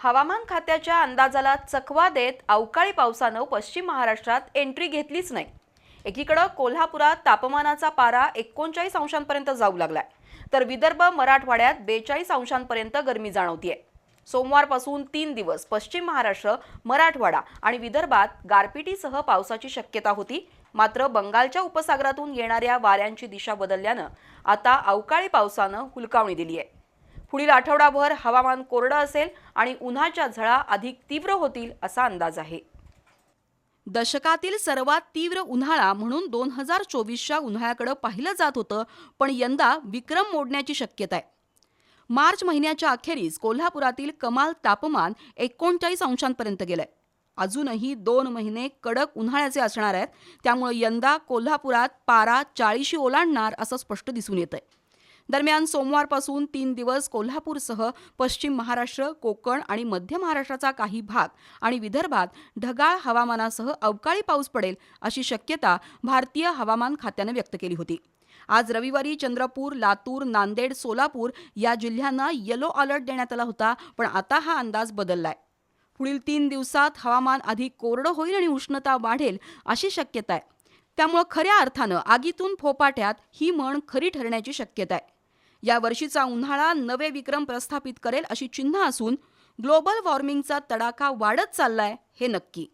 हवामान खात्याच्या अंदाजाला चकवा देत अवकाळी पावसानं पश्चिम महाराष्ट्रात एंट्री घेतलीच नाही. एकीकडं कोल्हापुरात तापमानाचा पारा एकोणचाळीस अंशांपर्यंत जाऊ लागलाय. तर विदर्भ मराठवाड्यात बेचाळीस अंशांपर्यंत गरमी जाणवतीये. सोमवारपासून तीन दिवस पश्चिम महाराष्ट्र मराठवाडा आणि विदर्भात गारपिटीसह पावसाची शक्यता होती. मात्र बंगालच्या उपसागरातून येणाऱ्या वाऱ्यांची दिशा बदलल्यानं आता अवकाळी पावसानं हुलकावणी दिली आहे पुढील आठवडाभर हवामान कोरडं असेल आणि उन्हाच्या झळा अधिक तीव्र होतील असा अंदाज आहे. दशकातील सर्वात तीव्र उन्हाळा म्हणून दोन हजार चोवीसच्या उन्हाळ्याकडे पाहिलं जात होतं पण यंदा विक्रम मोडण्याची शक्यता आहे. मार्च महिन्याच्या अखेरीस कोल्हापुरातील कमाल तापमान एकोणचाळीस अंशांपर्यंत गेलंय. अजूनही दोन महिने कडक उन्हाळ्याचे असणार आहेत त्यामुळे यंदा कोल्हापुरात पारा चाळीशी ओलांडणार असं स्पष्ट दिसून येत आहे दरम्यान सोमवारपासून तीन दिवस कोल्हापूरसह पश्चिम महाराष्ट्र कोकण आणि मध्य महाराष्ट्राचा काही भाग आणि विदर्भात ढगाळ हवामानासह अवकाळी पाऊस पडेल अशी शक्यता भारतीय हवामान खात्यानं व्यक्त केली होती. आज रविवारी चंद्रपूर लातूर नांदेड सोलापूर या जिल्ह्यांना येलो अलर्ट देण्यात आला होता पण आता हा अंदाज बदललाय. पुढील तीन दिवसात हवामान अधिक कोरडं होईल आणि उष्णता वाढेल अशी शक्यता आहे त्यामुळं खऱ्या अर्थानं आगीतून फोपाट्यात ही म्हण खरी ठरण्याची शक्यता आहे या वर्षीचा उन्हाळा नवे विक्रम प्रस्थापित करेल अशी चिन्ह असून ग्लोबल वॉर्मिंगचा तडाखा वाढत चाललाय हे नक्की.